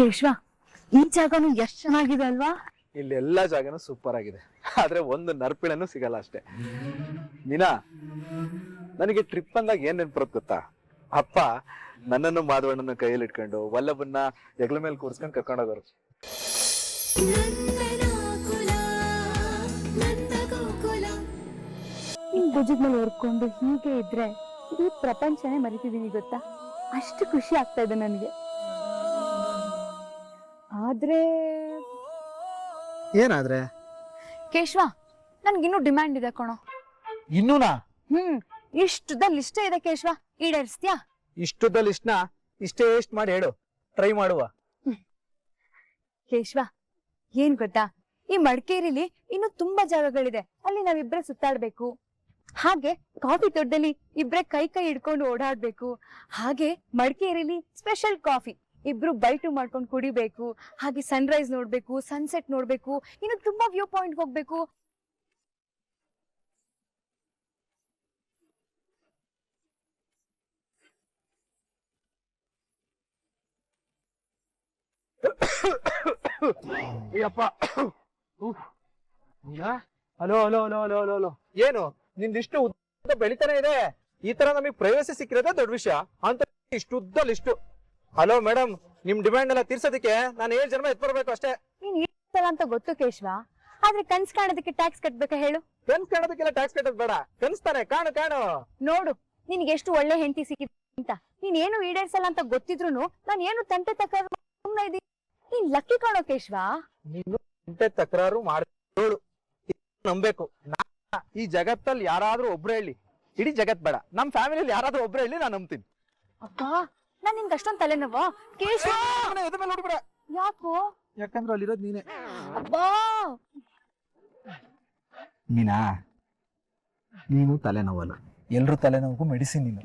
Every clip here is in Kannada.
ಕೇಶವ ಈ ಜಾಗನು ಎಷ್ಟು ಚೆನ್ನಾಗಿದೆ ಅಲ್ವಾ? ಇಲ್ಲಿ ಎಲ್ಲಾ ಜಾಗನೂ ಸೂಪರ್ ಆಗಿದೆ. ಆದ್ರೆ ಒಂದು ನರ್ಪಿಳನು ಸಿಗಲ್ಲ ಅಷ್ಟೇ. ಮೀನಾ ನನಗೆ ಟ್ರಿಪ್ ಅಂದಾಗ ಏನ್ ನೆನ್ಪುರತ್ ಗೊತ್ತಾ? ಅಪ್ಪ ನನ್ನನ್ನು ಮಾಧವಣ್ಣನ ಕೈಯಲ್ಲಿ ಇಟ್ಕೊಂಡು ವಲ್ಲಭನ್ನ ಹೆಗ್ಲ ಮೇಲೆ ಕೂರ್ಸ್ಕೊಂಡು ಕರ್ಕೊಂಡು ಹೋಗೋರು. ನಂದನಾಕುಲ ನಂದಗೋಕುಲ ನಿನ್ ಭುಜದ ಮೇಲೆ ಹೊರ್ಕೊಂಡು ಹೀಗೆ ಇದ್ರೆ ಈ ಪ್ರಪಂಚನೇ ಮರಿತಿದ್ದೀನಿ ಗೊತ್ತಾ? ಅಷ್ಟು ಖುಷಿ ಆಗ್ತಾ ಇದೆ ನನಗೆ. ಆದ್ರೆ ಏನಾದ್ರೆ? ಕೇಶವ ನನ್ಗಿನ್ನೂ ಡಿಮ್ಯಾಂಡ್ ಇದೆ ಕಣೋ. ಇನ್ನೂನಾ? ಹ್ಮ್ ಇಷ್ಟದ ಲಿಸ್ಟೇ ಇದೆ ಕೇಶವ ಈಡೇರಿಸ್ತೀಯಾ? ಇಷ್ಟುದಲ್ಲಿ ಇಷ್ಟನ? ಇಷ್ಟೇ ಎಷ್ಟು ಮಾಡಿ ಹೇಳು ಟ್ರೈ ಮಾಡುವ. ಕೇಶವ ಏನ್ ಗೊತ್ತಾ? ಈ ಮಡಿಕೇರಿಲಿ ಇನ್ನು ತುಂಬಾ ಜಾಗಗಳಿದೆ ಅಲ್ಲಿ ನಾವಿಬ್ರೆ ಸುತ್ತಾಡ್ಬೇಕು. ಹಾಗೆ ಕಾಫಿ ತೋಟದಲ್ಲಿ ಇಬ್ರೆ ಕೈ ಕೈ ಹಿಡ್ಕೊಂಡು ಓಡಾಡ್ಬೇಕು. ಹಾಗೆ ಮಡಿಕೇರಿಲಿ ಸ್ಪೆಷಲ್ ಕಾಫಿ ಇಬ್ರು ಬೈಟು ಮಾಡ್ಕೊಂಡು ಕುಡಿಬೇಕು ಹಾಗೆ ಸನ್ರೈಸ್ ನೋಡ್ಬೇಕು ಸನ್ಸೆಟ್ ನೋಡ್ಬೇಕು ಇನ್ನು ತುಂಬಾ ವ್ಯೂ ಪಾಯಿಂಟ್ ಹೋಗ್ಬೇಕು. Ayyappa hello hello hello hello hello hello. ಏನು? ನಿಂದ ಇಷ್ಟು ಉದ್ದ ಬೆಳಿತಾನೆ ಇದೆ? ಈ ತರ ನಮಗೆ ಪ್ರೈವಸಿ ಸಿಕ್ಕಿರೋದೇ ದೊಡ್ಡ ವಿಷಯ. ಅಂತ ಇಷ್ಟು ಉದ್ದ ಇಷ್ಟು ಹಲೋ ಮೇಡಮ್ ನಿಮ್ ಡಿಮ್ಯಾಂಡ್ ಎಲ್ಲ ತೀರ್ಸೋದಕ್ಕೆ ನಾನು ಏಳು ಜನ್ಮ ಎತ್ ಬರ್ಬೇಕು ಅಷ್ಟೇ. ನೀನ್ ಇರ್ತಲ್ಲ ಅಂತ ಗೊತ್ತು ಕೇಶವ. ಆದ್ರೆ ಕನ್ಸ್ ಕಾಣೋದಕ್ಕೆ ಟ್ಯಾಕ್ಸ್ ಕಟ್ಬೇಕಾ ಹೇಳು? ಕನ್ಸ್ ಕಾಣೋದಕ್ಕೆಲ್ಲ ಟ್ಯಾಕ್ಸ್ ಕಟ್ಟೋದು ಬೇಡ. ಕನ್ಸ್ತಾನೆ ಕಾಣು ಕಾಣು. ನೋಡು ನಿನ್ಗೆ ಎಷ್ಟು ಒಳ್ಳೆ ಹೆಂಡತಿ ಸಿಕ್ಕಿದೆ ಅಂತ. ನೀನ್ ಏನು ಈಡೇರ್ಸಲ್ಲ ಅಂತ ಗೊತ್ತಿದ್ರು ನಾನು ಏನು ತಂಟೆ ಸುಮ್ನೆ ಇದೀನಿ ನೀನ್ ಲಕ್ಕಿ ಕಾಣೋ ಕೇಶವ. ನೀನು ತಂಟೆ ತಕರಾರು ಮಾಡೋಳು ನಂಬೇಕು ನಾ ಈ ಜಗತ್ತಲ್ಲಿ ಯಾರಾದ್ರೂ ಒಬ್ರು ಹೇಳಿ ಇಡೀ ಜಗತ್ ಬೇಡ. ನಮ್ ಫ್ಯಾಮಿಲಿಯಲ್ಲಿ ಯಾರಾದ್ರೂ ಒಬ್ರು ಹೇಳಿ ನಾನು ನಂಬ್ತೀನಿ. ಅಪ್ಪ ನಾನ್ ನಿನ್ಗೆ ಅಷ್ಟೊಂದು ತಲೆನೋವ? ಎದೆ ಮೇಲೆ ನೋಡ್ಬಿಡ. ಯಾಕೋ? ಯಾಕಂದ್ರೆ ಅಲ್ಲಿರೋದು ನೀನೆ. ಅಬ್ಬಾ! ನೀನಾ ನೀನು ತಲೆನೋವಲ್ಲ. ಎಲ್ರು ತಲೆನೋವು ಮೆಡಿಸಿನ್ ನೀನು.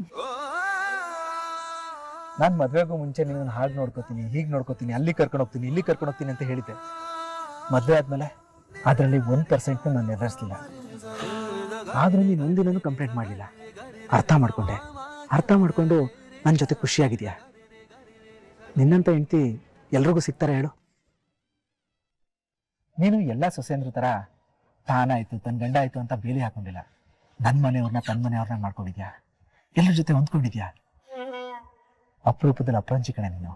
ನಾನು ಮದ್ವೆಗೂ ಮುಂಚೆ ನಿನ್ನ ಹಾಗೆ ನೋಡ್ಕೋತೀನಿ ಹೀಗೆ ನೋಡ್ಕೋತೀನಿ ಅಲ್ಲಿ ಕರ್ಕೊಂಡು ಹೋಗ್ತೀನಿ ಇಲ್ಲಿ ಕರ್ಕೊಂಡು ಹೋಗ್ತೀನಿ ಅಂತ ಹೇಳಿದ್ದೆ. ಮದ್ವೆ ಆದ್ಮೇಲೆ ಅದರಲ್ಲಿ ಒಂದ್ ಪರ್ಸೆಂಟ್ ನಾನು ಎದುರಿಸ್ಲಿಲ್ಲ ಆದ್ರೆ ನೀನು ಒಂದಿನೂ ಕಂಪ್ಲೇಂಟ್ ಮಾಡಲಿಲ್ಲ. ಅರ್ಥ ಮಾಡ್ಕೊಂಡೆ. ಅರ್ಥ ಮಾಡ್ಕೊಂಡು ನನ್ನ ಜೊತೆ ಖುಷಿಯಾಗಿದೆಯಾ? ನಿನ್ನಂತ ಹೆಂಡತಿ ಎಲ್ರಿಗೂ ಸಿಗ್ತಾರೆ ಹೇಳು. ನೀನು ಎಲ್ಲ ಸೊಸೆಂದ್ರ ತರ ತಾನಾಯ್ತು ತನ್ನ ಗಂಡ ಆಯ್ತು ಅಂತ ಬೇಲಿ ಹಾಕೊಂಡಿಲ್ಲ. ನನ್ನ ಮನೆಯವ್ರನ್ನ ತನ್ನ ಮನೆಯವ್ರನ್ನ ಮಾಡ್ಕೊಂಡಿದ್ಯಾ? ಎಲ್ಲರ ಜೊತೆ ಹೊಂದ್ಕೊಂಡಿದ್ಯಾ? ಅಪರೂಪದಲ್ಲಿ ಅಪ್ರಂಚಿ ಕಣೆ ನೀನು.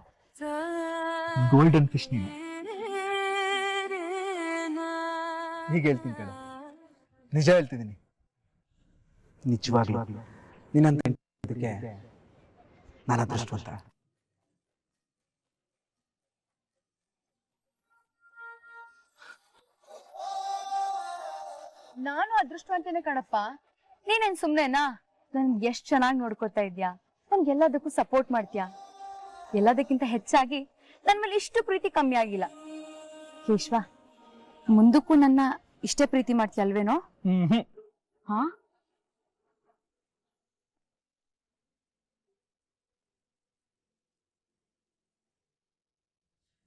ಗೋಲ್ಡನ್ ಫಿಶ್ ನೀನು. ಹೀಗೆ ಹೇಳ್ತೀನಿ ನಿಜ ಹೇಳ್ತಿದ್ದೀನಿ. ನಿಜವಾಗ್ಲೂ. ನಿನ್ನಂತ ಇದಕ್ಕೆ ನಾನು ಅದೃಷ್ಟವಂತ ನಾನು ಅದೃಷ್ಟವಂತನೇ ಕಣಪ್ಪ. ನೀನೇನ್ ಸುಮ್ನೆನಾ? ನನ್ ಎಷ್ಟ್ ಚೆನ್ನಾಗಿ ನೋಡ್ಕೊತಾ ಇದ್ಯಾ? ನನ್ಗೆ ಎಲ್ಲದಕ್ಕೂ ಸಪೋರ್ಟ್ ಮಾಡ್ತೀಯಾ? ಎಲ್ಲದಕ್ಕಿಂತ ಹೆಚ್ಚಾಗಿ ನನ್ ಮೇಲೆ ಇಷ್ಟು ಪ್ರೀತಿ ಕಮ್ಮಿ ಆಗಿಲ್ಲ. ಕೇಶ್ವ ಮುಂದಕ್ಕೂ ನನ್ನ ಇಷ್ಟೇ ಪ್ರೀತಿ ಮಾಡ್ತೀಯ ಅಲ್ವೇನೋ ಹ್ಮ್. ಹಾ?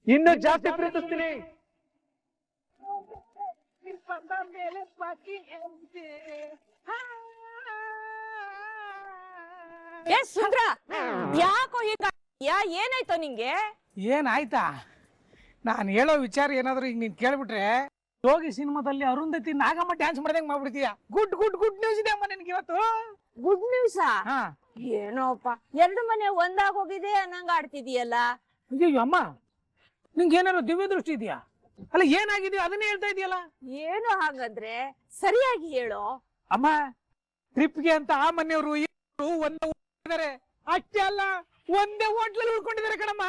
ಇನ್ನು ಜಾಸ್ತಿ ಪ್ರೀತಿಸ್ತೀನಿ. ಏ ಸುಂದ್ರ ಯಾಕೋ ಹೀಗ ಯಾ ಏನಾಯ್ತೋ ನಿಂಗೆ? ಏನಾಯ್ತಾ? ನಾನು ಹೇಳೋ ವಿಚಾರ ಏನಾದ್ರು ಈಗ ನೀನ್ ಕೇಳ್ಬಿಟ್ರೆ ಯೋಗಿ ಸಿನಿಮಾದಲ್ಲಿ ಅರುಂಧತಿ ನಾಗಮ್ಮ ಡ್ಯಾನ್ಸ್ ಮಾಡ್ದಂಗ್ ಮಾಡ್ಬಿಡ್ತೀಯ? ಗುಡ್ ಗುಡ್ ಗುಡ್ ನ್ಯೂಸ್ ಇದೆ ಅಮ್ಮ ನಿನ್ಗೆ ಇವತ್ತು. ಗುಡ್ ನ್ಯೂಸ್ ಹಾ. ಏನೋಪ್ಪ ಎರಡು ಮನೆ ಒಂದಾಗೋಗಿದೆ ಅನ್ನಂಗ ಆಡ್ತಿದೀಯಲ್ಲ? ಅಯ್ಯೋ ಅಮ್ಮ ನಿಂಗೆ ಏನಾದ್ರು ದಿವ್ಯ ದೃಷ್ಟಿ ಇದೆಯಾ? ಅಲ್ಲ ಏನಾಗಿದೆಯೋ ಅದನ್ನೇ ಹೇಳ್ತಾ ಇದೆಯಲ್ಲ? ಏನು ಹಾಗಾದ್ರೆ? ಸರಿಯಾಗಿ ಹೇಳೋ. ಅಮ್ಮ ಟ್ರಿಪ್ಗೆ ಅಂತ ಆ ಮನೆಯವರು ಇವ್ರು ಒಂದೇ ಇದ್ದಾರೆ ಅಷ್ಟೇ ಅಲ್ಲ ಒಂದೇ ಹೋಟ್ಲಲ್ಲಿ ಉಳ್ಕೊಂಡಿದ್ದಾರೆ ಕಣಮ್ಮ.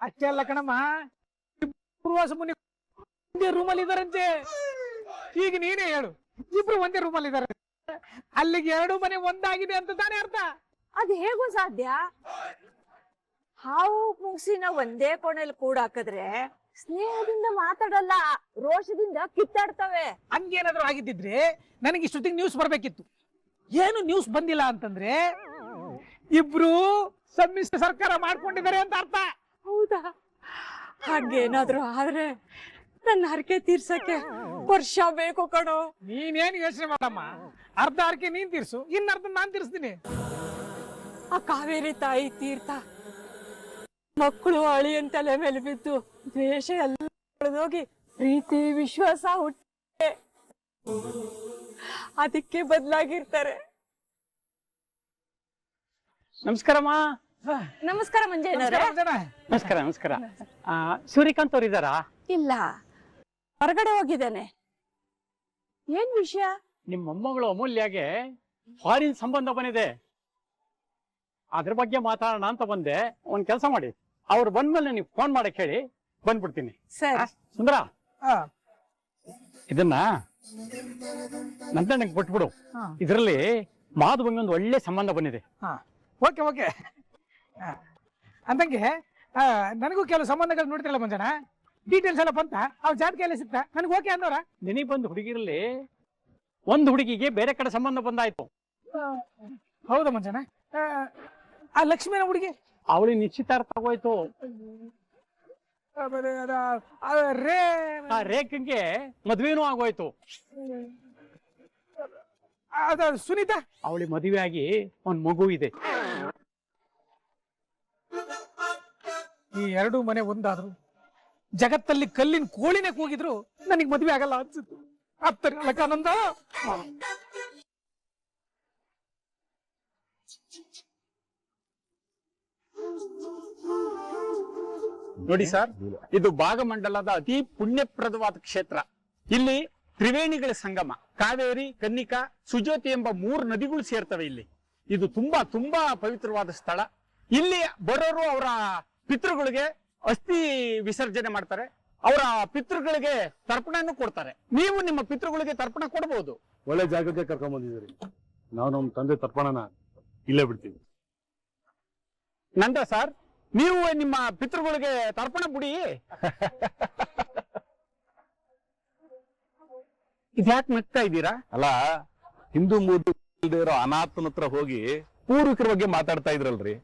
ಅಷ್ಟೇ ಅಲ್ಲ ಕಣಮ್ಮ ಪ್ರವಾಸ ಮುನಿ ಒಂದೇ ರೂಮಲ್ಲಿ ಇದಾರಂತೆ ಈಗ ನೀನೇ ಹೇಳು ಇಬ್ರು ಒಂದೇ ರೂಮಲ್ಲಿ ಇದಾರೆ ಅಲ್ಲಿಗೆ ಎರಡು ಮನೆ ಒಂದಾಗಿದೆ ಅಂತ ತಾನೇ ಅರ್ಥ? ಅದು ಹೇಗೂ ಸಾಧ್ಯ? ಹಾವು ಮುಗಿಸಿನ ಒಂದೇ ಕೋಣೆಯಲ್ಲಿ ಕೂಡಾಕಿದ್ರೆ ಸ್ನೇಹದಿಂದ ಮಾತಾಡಲ್ಲ ರೋಷದಿಂದ ಕಿತ್ತಾಡ್ತವೆ. ಹಂಗೇನಾದ್ರೂ ಆಗಿದ್ದಿದ್ರೆ ನನಗೆ ಇಷ್ಟೊತ್ತಿಗೆ ನ್ಯೂಸ್ ಬರ್ಬೇಕಿತ್ತು. ಏನು ನ್ಯೂಸ್ ಬಂದಿಲ್ಲ ಅಂತಂದ್ರೆ ಇಬ್ರು ಸಮ್ಮಿಶ್ರ ಸರ್ಕಾರ ಮಾಡ್ಕೊಂಡಿದ್ದಾರೆ ಅಂತ ಅರ್ಥ. ಹೌದಾ? ಹಾಗೇನಾದ್ರೂ ಆದ್ರೆ ನನ್ನ ಹರಕೆ ತೀರ್ಸಕ್ಕೆ ವರ್ಷ ಬೇಕು ಕಣೋ. ನೀನೇನು ಯೋಚನೆ ಮಾಡಮ್ಮ? ಅರ್ಧ ಹರಕೆ ನೀನ್ ತೀರ್ಸು ಇನ್ನ ಅರ್ಧ ನಾನ್ ತೀರ್ಸ್ತೀನಿ. ಆ ಕಾವೇರಿ ತಾಯಿ ತೀರ್ಥ ಮಕ್ಕಳು ಅಳಿಯನ್ ತಲೆ ಮೇಲೆ ಬಿದ್ದು ದ್ವೇಷ ಎಲ್ಲ ಹೋಗಿ ಪ್ರೀತಿ ವಿಶ್ವಾಸ ಹುಟ್ಟೆ ಅದಕ್ಕೆ ಬದಲಾಗಿರ್ತಾರೆ. ನಮಸ್ಕಾರಮ್ಮ ನಮಸ್ಕಾರ ಮಂಜೇನವ್ರೆ. ನಮಸ್ಕಾರ ನಮಸ್ಕಾರ ನಮಸ್ಕಾರ. ಆ, ಸೂರ್ಯಕಾಂತ್ ಅವ್ರು ಇದ್ದಾರಾ? ಇಲ್ಲ. ಹೊರಗಡೆ ಹೋಗಿದ್ದೇನೆ. ಏನ್ ವಿಷಯ? ನಿಮ್ಮ ಮೊಮ್ಮಗಳು ಅಮೂಲ್ಯಗೆ ಫಾರಿನ್ ಸಂಬಂಧ ಬಂದಿದೆ. ಅದ್ರ ಬಗ್ಗೆ ಮಾತಾಡೋಣ ಅಂತ ಬಂದೆ. ಒಂದ್ ಕೆಲಸ ಮಾಡಿ. ಅವ್ರು ಬಂದ್ಮೇಲೆ ನೀವು ಫೋನ್ ಮಾಡಕ್ ಹೇಳಿ ಬಂದ್ಬಿಡ್ತೀನಿ. ಸರಿ. ಸುಂದರ? ಇದನ್ನ ನಂತಣ್ಣ ಕೊಟ್ಬಿಡು ಹಾ. ಇದರಲ್ಲಿ ಮಾಧುವಂಗೆ ಒಂದು ಒಳ್ಳೆ ಸಂಬಂಧ ಬಂದಿದೆ. Okay okay. ಆ, ಅಂದಂಗೆ ಆ, ನನಗೂ ಕೆಲವು ಸಂಬಂಧಗಳು ನೋಡ್ತಿರಲ್ಲ ಮಂಜಣ್ಣ ಡೀಟೇಲ್ಸ್ ಎಲ್ಲ ಬಂತ? ಅವ್ರ ಜಾತಕಿಯಲ್ಲಿ ಸಿಕ್ತ ನನಗೆ ಓಕೆ ಅಂದವ್ರ ನಿನಗೆ ಬಂದ ಹುಡುಗಿರಲ್ಲಿ ಒಂದು ಹುಡುಗಿಗೆ ಬೇರೆ ಕಡೆ ಸಂಬಂಧ ಬಂದಾಯ್ತು. ಹೌದಾ ಆ, ಆ ಲಕ್ಷ್ಮೀನ ಹುಡುಗಿ? ಅವಳಿಗೆ ನಿಶ್ಚಿತಾರ್ಥ ಆಗೋಯ್ತು. ಆಮೇಲೆ ಅದ ಆ ರೇ ಆ ರೇಖೆಗೆ ಮದ್ವೆನೂ ಆಗೋಯ್ತು. ಅದ ಸುನೀತಾ? ಅವಳಿ ಮದುವೆ ಆಗಿ ಒಂದ್ ಮಗು ಇದೆ. ಈ ಎರಡು ಮನೆ ಒಂದಾದ್ರು. ಜಗತ್ತಲ್ಲಿ ಕಲ್ಲಿನ ಕೋಳಿನೇ ಕೂಗಿದ್ರು ನನಗೆ ಮದುವೆ ಆಗಲ್ಲ ಅನ್ಸುತ್ತೆ. ಆಗ್ತಾರೆ ಅಲಕಾನಂದ ನೋಡಿ ಸರ್, ಇದು ಭಾಗಮಂಡಲದ ಅತಿ ಪುಣ್ಯಪ್ರದವಾದ ಕ್ಷೇತ್ರ. ಇಲ್ಲಿ ತ್ರಿವೇಣಿಗಳ ಸಂಗಮ, ಕಾವೇರಿ, ಕನ್ನಿಕಾ, ಸುಜೋತಿ ಎಂಬ ಮೂರು ನದಿಗಳು ಸೇರ್ತವೆ ಇಲ್ಲಿ. ಇದು ತುಂಬಾ ತುಂಬಾ ಪವಿತ್ರವಾದ ಸ್ಥಳ. ಇಲ್ಲಿ ಬರೋರು ಅವರ ಪಿತೃಗಳಿಗೆ ಅಸ್ಥಿ ವಿಸರ್ಜನೆ ಮಾಡ್ತಾರೆ. ಅವರ ಪಿತೃಗಳಿಗೆ ತರ್ಪಣನು ಕೊಡ್ತಾರೆ. ನೀವು ನಿಮ್ಮ ಪಿತೃಗಳಿಗೆ ತರ್ಪಣ ಕೊಡಬಹುದು ಒಳ್ಳೆ ಜಾಗಕ್ಕೆ ಕರ್ಕೊಂಡ್ ಬಂದಿದ್ದೀರಿ. ನಾವು ನಮ್ಮ ತಂದೆ ತರ್ಪಣನ ಇಲ್ಲೇ ಬಿಡ್ತೀವಿ. ನಂತರ ಸರ್? ನೀವು ನಿಮ್ಮ ಪಿತೃಗಳಿಗೆ ತರ್ಪಣ ಬಿಡಿ ಇದ್ಯಾಕೆ ನಗ್ತಾ ಇದ್ದೀರಾ? ಅಲ್ಲ, ಹಿಂದೂ ಮೂರ್ತಿ ಇರೋ ಅನಾಥನ ಹತ್ರ ಹೋಗಿ ಪೂರ್ವಿಕರ ಬಗ್ಗೆ ಮಾತಾಡ್ತಾ ಇದ್ರಲ್ರಿ.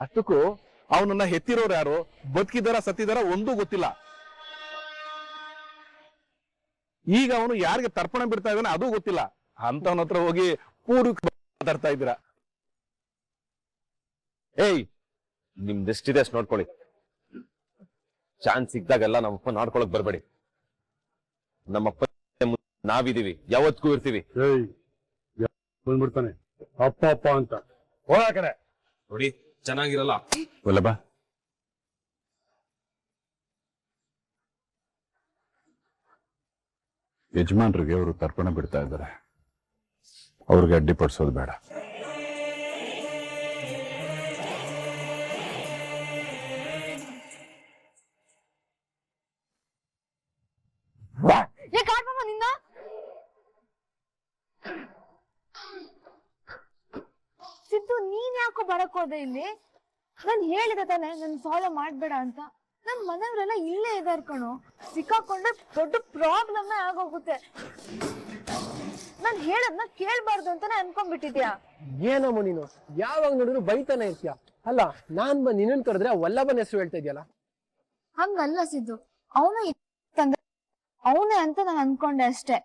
ಅಷ್ಟಕ್ಕೂ ಅವನನ್ನ ಹೆತ್ತಿರೋರು ಯಾರು? ಬದುಕಿದಾರ ಸತ್ತಿದಾರ ಒಂದೂ ಗೊತ್ತಿಲ್ಲ. ಈಗ ಅವನು ಯಾರಿಗೆ ತರ್ಪಣ ಬಿಡ್ತಾ ಇದ್ದಾನೆ ಅದು ಗೊತ್ತಿಲ್ಲ. ಅಂತವನ ಹತ್ರ ಹೋಗಿ ಪೂರ್ವಿಕ ಮಾತಾಡ್ತಾ ಇದ್ದೀರಾ. ಏಯ್ ನಿಮ್ದೆಷ್ಟಿದೆ ಅಷ್ಟು ನೋಡ್ಕೊಳ್ಳಿ. ಚಾನ್ಸ್ ಸಿಕ್ದಾಗೆಲ್ಲ ನಮ್ಮಪ್ಪ ನೋಡ್ಕೊಳಕ್ ಬರ್ಬೇಡಿ. ನಮ್ಮಪ್ಪ ನಾವಿದೀವಿ ಯಾವತ್ತಿಗೂ ಇರ್ತೀವಿ. ಬಂದ್ಬಿಡ್ತಾನೆ. ಅಪ್ಪ ಅಪ್ಪ ಅಂತ. ಹೋಗ ಕಡೆ ನೋಡಿ ಚೆನ್ನಾಗಿರಲ್ಲ. ವಲ್ಲಭ ಯಜಮಾನ್ರಿಗೆ ಅವರು ತರ್ಪಣ ಬಿಡ್ತಾ ಇದ್ದಾರೆ. ಅವ್ರಿಗೆ ಅಡ್ಡಿಪಡಿಸೋದು ಬೇಡ. ನೀನ್ ಯಾಕೋ ಬರಕ್ ಹೋದೆ ಇಲ್ಲಿ? ನಾನು ಹೇಳಿದ ತಾನೆ, ನನ್ ಫಾಲೋ ಮಾಡ್ಬೇಡ ಅಂತ. ನನ್ ಮನೆಯವರೆಲ್ಲ ಇಲ್ಲೇ ಇದಾರ್ ಕಣೋ. ಸಿಕ್ಕಾಕೊಂಡ್ರೆ ದೊಡ್ಡ ಪ್ರಾಬ್ಲಮ್ ಆಗೋಗುತ್ತೆ. ನಾನ್ ಹೇಳದ್ನ ಕೇಳ್ಬಾರ್ದು ಅಂತಾನೆ ಅನ್ಕೊಂಡ್ಬಿಟ್ಟಿದ್ಯಾ? ಏನಮ್ಮ ನೀನು? ಯಾವಾಗ ನೋಡಿದ್ರು ಬೈತಾನೆ ಇರ್ತೀಯ? ಅಲ್ಲ ನಾನ್ ಬಂದ್ ನಿನ್ನನ್ ಕರೆದ್ರೆ ವಲ್ಲಭನ ಹೆಸರು ಹೇಳ್ತಾ ಇದೆಯಲ್ಲ? ಹಂಗಲ್ಲ ಸಿದ್ದು. ಅವನು ಅವನೇ ಅಂತ ನಾನು ಅನ್ಕೊಂಡೆ ಅಷ್ಟೇ.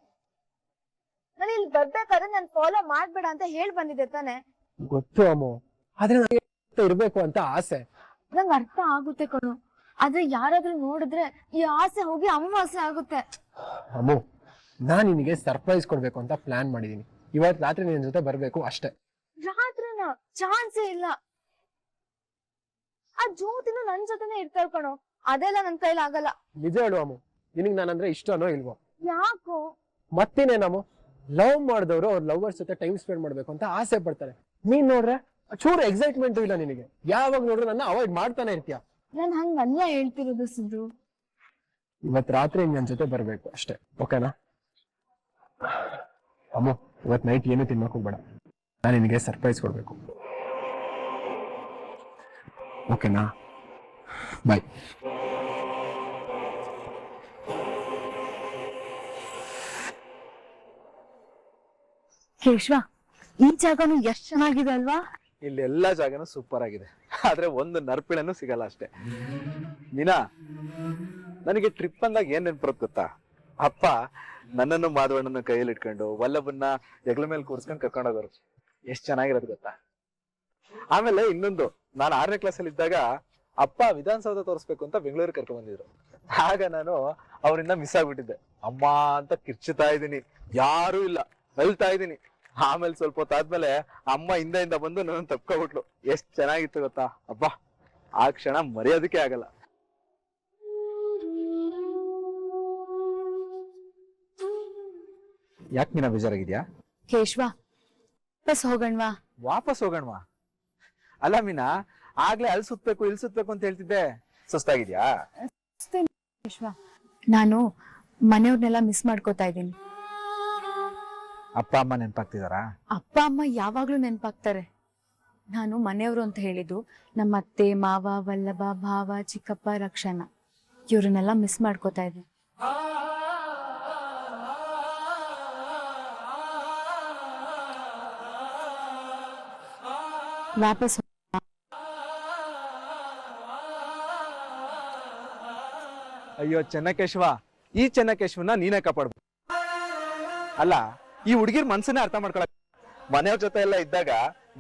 ನಾನು ಇಲ್ಲಿ ಬರ್ಬೇಕಾದ್ರೆ ನಾನು ಫಾಲೋ ಮಾಡ್ಬೇಡ ಅಂತ ಹೇಳಿ ಬಂದಿದ್ದೆ ತಾನೆ. ಗೊತ್ತು ಅಮ್ಮ. ಆದ್ರೆ ನನಗೆ ಇರ್ಬೇಕು ಅಂತ ಆಸೆ. ನಂಗೆ ಅರ್ಥ ಆಗುತ್ತೆ ಕಣು. ಆದ್ರೆ ಯಾರಾದ್ರೂ ನೋಡಿದ್ರೆ ಈ ಆಸೆ ಹೋಗಿ ಅಮಾವಾಸ್ಯ ಆಗುತ್ತೆ. ಅಮ್ಮು ನಾನು ನಿನಗೆ ಸರ್ಪ್ರೈಸ್ ಕೊಡ್ಬೇಕು ಅಂತ ಪ್ಲಾನ್ ಮಾಡಿದೀನಿ. ಇವತ್ತು ರಾತ್ರಿ ನಿನ್ನ ಜೊತೆ ಬರಬೇಕು ಅಷ್ಟೇ. ರಾತ್ರಿನ ಚಾನ್ಸೇ ಇಲ್ಲ. ಆ ಜ್ಯೋತಿನ ನನ್ ಜೊತೆನೆ ಇರ್ತಾಳ ಕಣೋ. ಅದೆಲ್ಲ ನನ್ ಕೈಲಿ ಆಗಲ್ಲ. ನಿಜ ಹೇಳು ಅಮ್ಮು ನಿನಗ್ ನಾನಂದ್ರೆ ಇಷ್ಟನೋ ಇಲ್ವೋ? ಯಾಕೋ? ಮತ್ತೇನೇನಮ್ಮ ಲವ್ ಮಾಡಿದವರು ಅವ್ರ ಲವರ್ಸ್ ಜೊತೆ ಟೈಮ್ ಸ್ಪೆಂಡ್ ಮಾಡ್ಬೇಕು ಅಂತ ಆಸೆ ಪಡ್ತಾರೆ. ನೀನ್ ನೋಡ್ರೆ ಚೂರು ಎಕ್ಸೈಟ್ಮೆಂಟ್ ಇಲ್ಲ ನಿನಗೆ. ಯಾವಾಗ ನೋಡ್ರೆ ನನ್ನ ಅವಾಯ್ಡ್ ಮಾಡ್ತಾನೆ ಇರ್ತೀಯ. ನಾನ್ ಹಂಗಲ್ಲ ಹೇಳ್ತಿರೋದು ಸಿದ್ದು ಇವತ್ ರಾತ್ರಿ ನನ್ ಜೊತೆ ಬರ್ಬೇಕು ಅಷ್ಟೇ ಓಕೆನಾ ಅಮ್ಮ ಇವತ್ ನೈಟ್ ಏನು ತಿನ್ನಕ್ ಹೋಗ್ಬೇಡ. ನಾನು ನಿನಗೆ ಸರ್ಪ್ರೈಸ್ ಕೊಡ್ಬೇಕು. ಓಕೆನಾ ಬಾಯ್ ಕೇಶ್ವ ಈ ಜಾಗನು ಎಷ್ಟ್ ಚೆನ್ನಾಗಿದೆ ಅಲ್ವಾ? ಇಲ್ಲಿ ಎಲ್ಲಾ ಜಾಗನೂ ಸೂಪರ್ ಆಗಿದೆ. ಆದ್ರೆ ಒಂದು ನರ್ಪಿಳನು ಸಿಗಲ್ಲ ಅಷ್ಟೇ. ಮೀನಾ, ನನಗೆ ಟ್ರಿಪ್ ಅಂದಾಗ ಏನ್ ನೆನ್ಪುತ್ತೆ ಗೊತ್ತಾ? ಅಪ್ಪ ನನ್ನನ್ನು ಮಾಧವಣ್ಣನ ಕೈಯಲ್ಲಿ ಇಟ್ಕೊಂಡು ವಲ್ಲಭನ್ನ ಹೆಗ್ಲ ಮೇಲೆ ಕೂರ್ಸ್ಕೊಂಡು ಕರ್ಕೊಂಡೋಗೋರು ಎಷ್ಟ್ ಚೆನ್ನಾಗಿರೋದು ಗೊತ್ತಾ? ಆಮೇಲೆ ಇನ್ನೊಂದು, ನಾನು ಆರನೇ ಕ್ಲಾಸಲ್ಲಿ ಇದ್ದಾಗ ಅಪ್ಪ ವಿಧಾನಸೌಧ ತೋರಿಸ್ಬೇಕು ಅಂತ ಬೆಂಗಳೂರಿಗೆ ಕರ್ಕೊಂಡ್ ಬಂದಿದ್ರು. ಆಗ ನಾನು ಅವರಿಂದ ಮಿಸ್ ಆಗ್ಬಿಟ್ಟಿದ್ದೆ. ಅಮ್ಮ ಅಂತ ಕಿರ್ಚುತ್ತಾ ಇದ್ದೀನಿ. ಯಾರೂ ಇಲ್ಲ. ಅಳ್ತಾ ಇದ್ದೀನಿ. ಆಮೇಲೆ ಸ್ವಲ್ಪ ಹೊತ್ತಾದ್ಮೇಲೆ ಅಮ್ಮ ಹಿಂದೆಯಿಂದ ಬಂದು ನನ್ನ ತಪ್ಕೊಬಿಟ್ಲು. ಎಷ್ಟ್ ಚೆನ್ನಾಗಿತ್ತು ಗೊತ್ತಾ? ಅಬ್ಬಾ ಆ ಕ್ಷಣ ಮರೆಯೋದಕ್ಕೆ ಆಗಲ್ಲ. ಯಾಕೆ ಮೀನಾ ಬೇಜಾರಾಗಿದ್ಯಾ? ಕೇಶ್ವ ಬಸ್ ಹೋಗಣ್ವಾ? ವಾಪಸ್ ಹೋಗೋಣವಾ? ಅಲ್ಲ ಮೀನಾ ಆಗ್ಲೇ ಅಲ್ಲಿ ಸುತ್ತಬೇಕು ಇಲ್ಲಿ ಸುತ್ತಬೇಕು ಅಂತ ಹೇಳ್ತಿದ್ದೆ. ಸುಸ್ತಾಗಿದ್ಯಾ? ಕೇಶ್ವ ನಾನು ಮನೆಯವ್ರನ್ನೆಲ್ಲ ಮಿಸ್ ಮಾಡ್ಕೋತಾ ಇದ್ದೀನಿ. ಅಪ್ಪ ಅಮ್ಮ ನೆನ್ಪಾಗ್ತಿದಾರ? ಅಪ್ಪ ಅಮ್ಮ ಯಾವಾಗ್ಲೂ ನೆನ್ಪಾಗ್ತಾರೆ. ನಾನು ಮನೆಯವರು ಅಂತ ಹೇಳಿದ್ದು ನಮ್ಮ ಅತ್ತೆ ಮಾವ ವಲ್ಲಭ ಭಾವ ಚಿಕ್ಕಪ್ಪ ರಕ್ಷಣ. ಇವ್ರನ್ನೆಲ್ಲ ಮಿಸ್ ಮಾಡ್ಕೋತಾ ಇದ್ದೆ. ವಾಪಸ್ ಅಯ್ಯೋ ಚೆನ್ನಕೇಶವ. ಈ ಚೆನ್ನಕೇಶವನ ನೀನೇ ಕಾಪಾಡ್ಬೇಕು ಅಲ್ಲ ಈ ಹುಡುಗಿರ್ ಮನ್ಸನ್ನೇ ಅರ್ಥ ಮಾಡ್ಕೊಳಕ್ ಮನೆಯವ್ರ ಜೊತೆ ಎಲ್ಲ ಇದ್ದಾಗ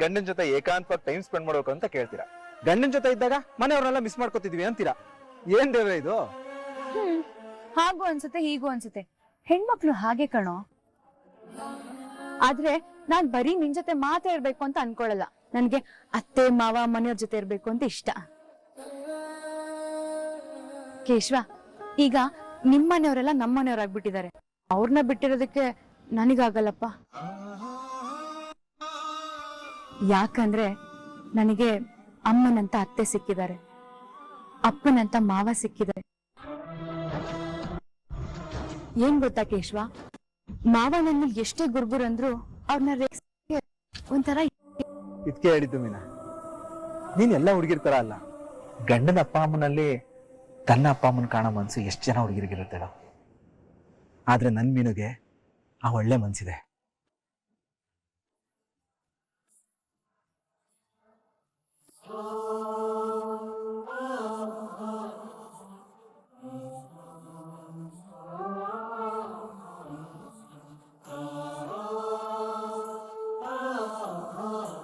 ಗಂಡನ ಜೊತೆ ಏಕಾಂತವಾಗಿ ಟೈಮ್ ಸ್ಪೆಂಡ್ ಮಾಡ್ಬೇಕು ಅಂತ ಕೇಳ್ತೀರಾ? ಗಂಡನ ಜೊತೆ ಇದ್ದಾಗ ಮನೆಯವ್ರನ್ನೆಲ್ಲ ಮಿಸ್ ಮಾಡ್ಕೊತಿದ್ವಿ ಅಂತೀರಾ? ಏನ್ ದೇವ್ರ ಇದು? ಹ್ಮ್, ಹಾಗೂ ಅನ್ಸುತ್ತೆ, ಹೀಗೂ ಅನ್ಸುತ್ತೆ. ಹೆಣ್ಮಕ್ಳು ಹಾಗೆ ಕಣೋ. ಆದ್ರೆ ನಾನ್ ಬರೀ ನಿನ್ ಜೊತೆ ಮಾತ್ರ ಇರ್ಬೇಕು ಅಂತ ಅನ್ಕೊಳಲ್ಲ. ನನ್ಗೆ ಅತ್ತೆ, ಮಾವ, ಮನೆಯವ್ರ ಜೊತೆ ಇರ್ಬೇಕು ಅಂತ ಇಷ್ಟ. ಕೇಶವ, ಈಗ ನಿಮ್ಮನೆಯವರೆಲ್ಲ ನಮ್ಮನೆಯವ್ರಾಗ್ಬಿಟ್ಟಿದ್ದಾರೆ ಅವ್ರನ್ನ ಬಿಟ್ಟಿರೋದಕ್ಕೆ ನನಗಾಗಲ್ಲಪ್ಪ. ಯಾಕಂದ್ರೆ ನನಗೆ ಅಮ್ಮನಂತ ಅತ್ತೆ ಸಿಕ್ಕಿದ್ದಾರೆ. ಅಪ್ಪನಂತ ಮಾವ ಸಿಕ್ಕಿದ್ದಾರೆ. ಏನ್ ಗೊತ್ತಾ ಕೇಶ್ವ? ಮಾವ ನನ್ನ ಎಷ್ಟೇ ಅಂದ್ರು ಅವ್ರನ್ನ ಒಂಥರ ಇದಕ್ಕೆ ಹೇಳಿದ್ದು ಮೀನಾ. ನೀನ್ ಎಲ್ಲ ಹುಡುಗಿರ್ ತರ ಅಲ್ಲ. ಗಂಡನ ಅಪ್ಪ ಅಮ್ಮನಲ್ಲಿ ತನ್ನ ಅಪ್ಪ ಅಮ್ಮನ ಕಾಣೋ ಮನ್ಸು ಎಷ್ಟು ಜನ ಹುಡುಗಿರಿಗಿರುತ್ತೆ ಆದ್ರೆ ನನ್ ಮೀನುಗೆ ಆ ಒಳ್ಳೆ ಮನ್ಸಿದೆ.